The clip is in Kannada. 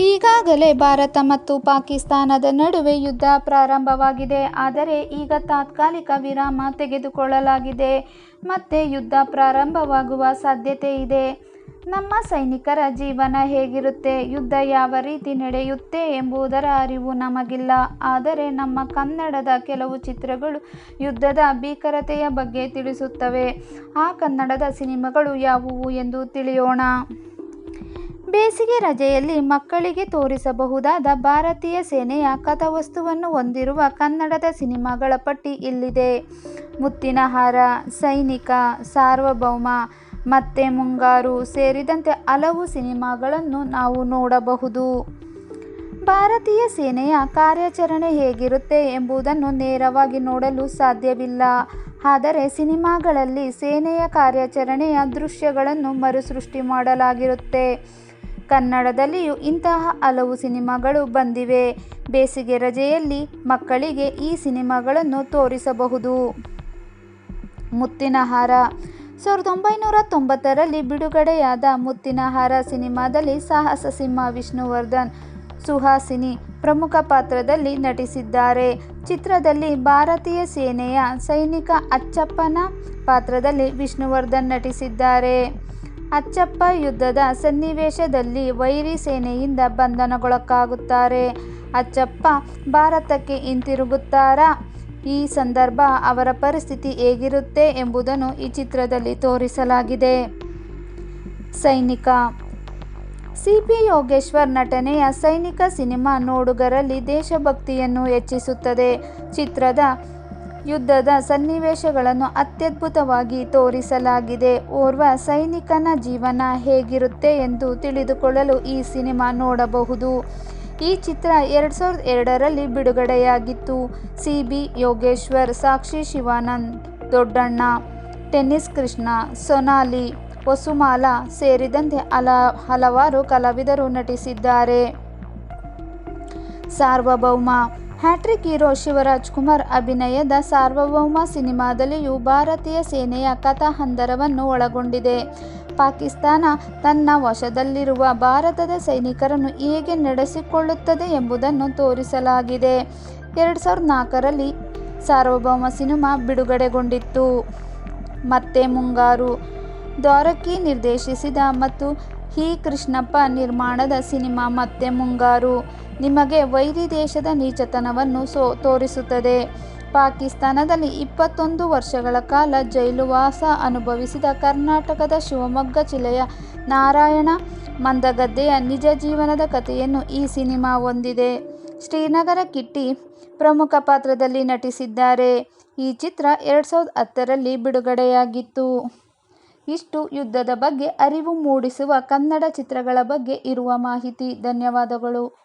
ಈಗಾಗಲೇ ಭಾರತ ಮತ್ತು ಪಾಕಿಸ್ತಾನದ ನಡುವೆ ಯುದ್ಧ ಪ್ರಾರಂಭವಾಗಿದೆ. ಆದರೆ ಈಗ ತಾತ್ಕಾಲಿಕ ವಿರಾಮ ತೆಗೆದುಕೊಳ್ಳಲಾಗಿದೆ. ಮತ್ತೆ ಯುದ್ಧ ಪ್ರಾರಂಭವಾಗುವ ಸಾಧ್ಯತೆ ಇದೆ. ನಮ್ಮ ಸೈನಿಕರ ಜೀವನ ಹೇಗಿರುತ್ತೆ, ಯುದ್ಧ ಯಾವ ರೀತಿ ನಡೆಯುತ್ತೆ ಎಂಬುದರ ಅರಿವು ನಮಗಿಲ್ಲ. ಆದರೆ ನಮ್ಮ ಕನ್ನಡದ ಕೆಲವು ಚಿತ್ರಗಳು ಯುದ್ಧದ ಭೀಕರತೆಯ ಬಗ್ಗೆ ತಿಳಿಸುತ್ತವೆ. ಆ ಕನ್ನಡದ ಸಿನಿಮಾಗಳು ಯಾವುವು ಎಂದು ತಿಳಿಯೋಣ. ಬೇಸಿಗೆ ರಜೆಯಲ್ಲಿ ಮಕ್ಕಳಿಗೆ ತೋರಿಸಬಹುದಾದ ಭಾರತೀಯ ಸೇನೆಯ ಕಥಾವಸ್ತುವನ್ನು ಹೊಂದಿರುವ ಕನ್ನಡದ ಸಿನಿಮಾಗಳ ಪಟ್ಟಿ ಇಲ್ಲಿದೆ. ಮುತ್ತಿನ ಹಾರ, ಸೈನಿಕ, ಸಾರ್ವಭೌಮ, ಮತ್ತೆ ಮುಂಗಾರು ಸೇರಿದಂತೆ ಹಲವು ಸಿನಿಮಾಗಳನ್ನು ನಾವು ನೋಡಬಹುದು. ಭಾರತೀಯ ಸೇನೆಯ ಕಾರ್ಯಾಚರಣೆ ಹೇಗಿರುತ್ತೆ ಎಂಬುದನ್ನು ನೇರವಾಗಿ ನೋಡಲು ಸಾಧ್ಯವಿಲ್ಲ. ಆದರೆ ಸಿನಿಮಾಗಳಲ್ಲಿ ಸೇನೆಯ ಕಾರ್ಯಾಚರಣೆಯ ದೃಶ್ಯಗಳನ್ನು ಮರುಸೃಷ್ಟಿ ಮಾಡಲಾಗಿರುತ್ತೆ. ಕನ್ನಡದಲ್ಲಿಯೂ ಇಂತಹ ಹಲವು ಸಿನಿಮಾಗಳು ಬಂದಿವೆ. ಬೇಸಿಗೆ ರಜೆಯಲ್ಲಿ ಮಕ್ಕಳಿಗೆ ಈ ಸಿನಿಮಾಗಳನ್ನು ತೋರಿಸಬಹುದು. ಮುತ್ತಿನ ಹಾರ ಸಾವಿರದ ಒಂಬೈನೂರ ತೊಂಬತ್ತರಲ್ಲಿ ಬಿಡುಗಡೆಯಾದ ಮುತ್ತಿನ ಹಾರ ಸಿನಿಮಾದಲ್ಲಿ ಸಾಹಸ ಸಿಂಹ ವಿಷ್ಣುವರ್ಧನ್, ಸುಹಾಸಿನಿ ಪ್ರಮುಖ ಪಾತ್ರದಲ್ಲಿ ನಟಿಸಿದ್ದಾರೆ. ಚಿತ್ರದಲ್ಲಿ ಭಾರತೀಯ ಸೇನೆಯ ಸೈನಿಕ ಅಚ್ಚಪ್ಪನ ಪಾತ್ರದಲ್ಲಿ ವಿಷ್ಣುವರ್ಧನ್ ನಟಿಸಿದ್ದಾರೆ. ಅಚ್ಚಪ್ಪ ಯುದ್ಧದ ಸನ್ನಿವೇಶದಲ್ಲಿ ವೈರಿ ಸೇನೆಯಿಂದ ಬಂಧನಗೊಳಕ್ಕಾಗುತ್ತಾರೆ ಅಚ್ಚಪ್ಪ ಭಾರತಕ್ಕೆ ಹಿಂತಿರುಗುತ್ತಾರಾ ಈ ಸಂದರ್ಭ ಅವರ ಪರಿಸ್ಥಿತಿ ಹೇಗಿರುತ್ತೆ ಎಂಬುದನ್ನು ಈ ಚಿತ್ರದಲ್ಲಿ ತೋರಿಸಲಾಗಿದೆ. ಸೈನಿಕ ಸಿ. ಪಿ. ಯೋಗೇಶ್ವರ್ ನಟನೆಯ ಸೈನಿಕ ಸಿನಿಮಾ ನೋಡುಗರಲ್ಲಿ ದೇಶಭಕ್ತಿಯನ್ನು ಹೆಚ್ಚಿಸುತ್ತದೆ. ಚಿತ್ರದಲ್ಲಿ ಯುದ್ಧದ ಸನ್ನಿವೇಶಗಳನ್ನು ಅತ್ಯದ್ಭುತವಾಗಿ ತೋರಿಸಲಾಗಿದೆ. ಓರ್ವ ಸೈನಿಕನ ಜೀವನ ಹೇಗಿರುತ್ತೆ ಎಂದು ತಿಳಿದುಕೊಳ್ಳಲು ಈ ಸಿನಿಮಾ ನೋಡಬಹುದು. ಈ ಚಿತ್ರ ಎರಡು ಸಾವಿರದ ಎರಡರಲ್ಲಿ ಬಿಡುಗಡೆಯಾಗಿತ್ತು. C. B. Yogeshwar, Sakshi Shivanand Doddanna, tennis Krishna, Sonali, Vasumala ಸೇರಿದಂತೆ ಹಲ ಹಲವಾರು ಕಲಾವಿದರು ನಟಿಸಿದ್ದಾರೆ. ಸಾರ್ವಭೌಮ ಹ್ಯಾಟ್ರಿಕ್ ಹೀರೋ ಶಿವರಾಜಕುಮಾರ್ ಅಭಿನಯದ ಸಾರ್ವಭೌಮ ಸಿನಿಮಾದಲ್ಲಿಯೂ ಭಾರತೀಯ ಸೇನೆಯ ಕಥಾ-ಹಂದರವನ್ನು ಒಳಗೊಂಡಿದೆ. ಪಾಕಿಸ್ತಾನ ತನ್ನ ವಶದಲ್ಲಿರುವ ಭಾರತದ ಸೈನಿಕರನ್ನು ಹೇಗೆ ನಡೆಸಿಕೊಳ್ಳುತ್ತದೆ ಎಂಬುದನ್ನು ತೋರಿಸಲಾಗಿದೆ. ಎರಡು ಸಾವಿರದ ನಾಲ್ಕರಲ್ಲಿ ಸಾರ್ವಭೌಮ ಸಿನಿಮಾ ಬಿಡುಗಡೆಗೊಂಡಿತ್ತು. ಮತ್ತೆ ಮುಂಗಾರು ದ್ವಾರಕಿ ನಿರ್ದೇಶಿಸಿದ ಮತ್ತು ಹಿ ಕೃಷ್ಣಪ್ಪ ನಿರ್ಮಾಣದ ಸಿನಿಮಾ ಮತ್ತೆ ಮುಂಗಾರು ನಿಮಗೆ ವೈರಿ ದೇಶದ ನೀಚತನವನ್ನು ಸೋ ತೋರಿಸುತ್ತದೆ. ಪಾಕಿಸ್ತಾನದಲ್ಲಿ ಇಪ್ಪತ್ತೊಂದು ವರ್ಷಗಳ ಕಾಲ ಜೈಲುವಾಸ ಅನುಭವಿಸಿದ ಕರ್ನಾಟಕದ ಶಿವಮೊಗ್ಗ ಜಿಲ್ಲೆಯ ನಾರಾಯಣ ಮಂದಗದ್ದೆಯ ನಿಜ ಜೀವನದ ಕಥೆಯನ್ನು ಈ ಸಿನಿಮಾ ಹೊಂದಿದೆ. ಶ್ರೀನಗರ ಕಿಟ್ಟಿ ಪ್ರಮುಖ ಪಾತ್ರದಲ್ಲಿ ನಟಿಸಿದ್ದಾರೆ. ಈ ಚಿತ್ರ ಎರಡು ಸಾವಿರದ ಹತ್ತರಲ್ಲಿ ಬಿಡುಗಡೆಯಾಗಿತ್ತು. ಇಷ್ಟು ಯುದ್ಧದ ಬಗ್ಗೆ ಅರಿವು ಮೂಡಿಸುವ ಕನ್ನಡ ಚಿತ್ರಗಳ ಬಗ್ಗೆ ಇರುವ ಮಾಹಿತಿ. ಧನ್ಯವಾದಗಳು.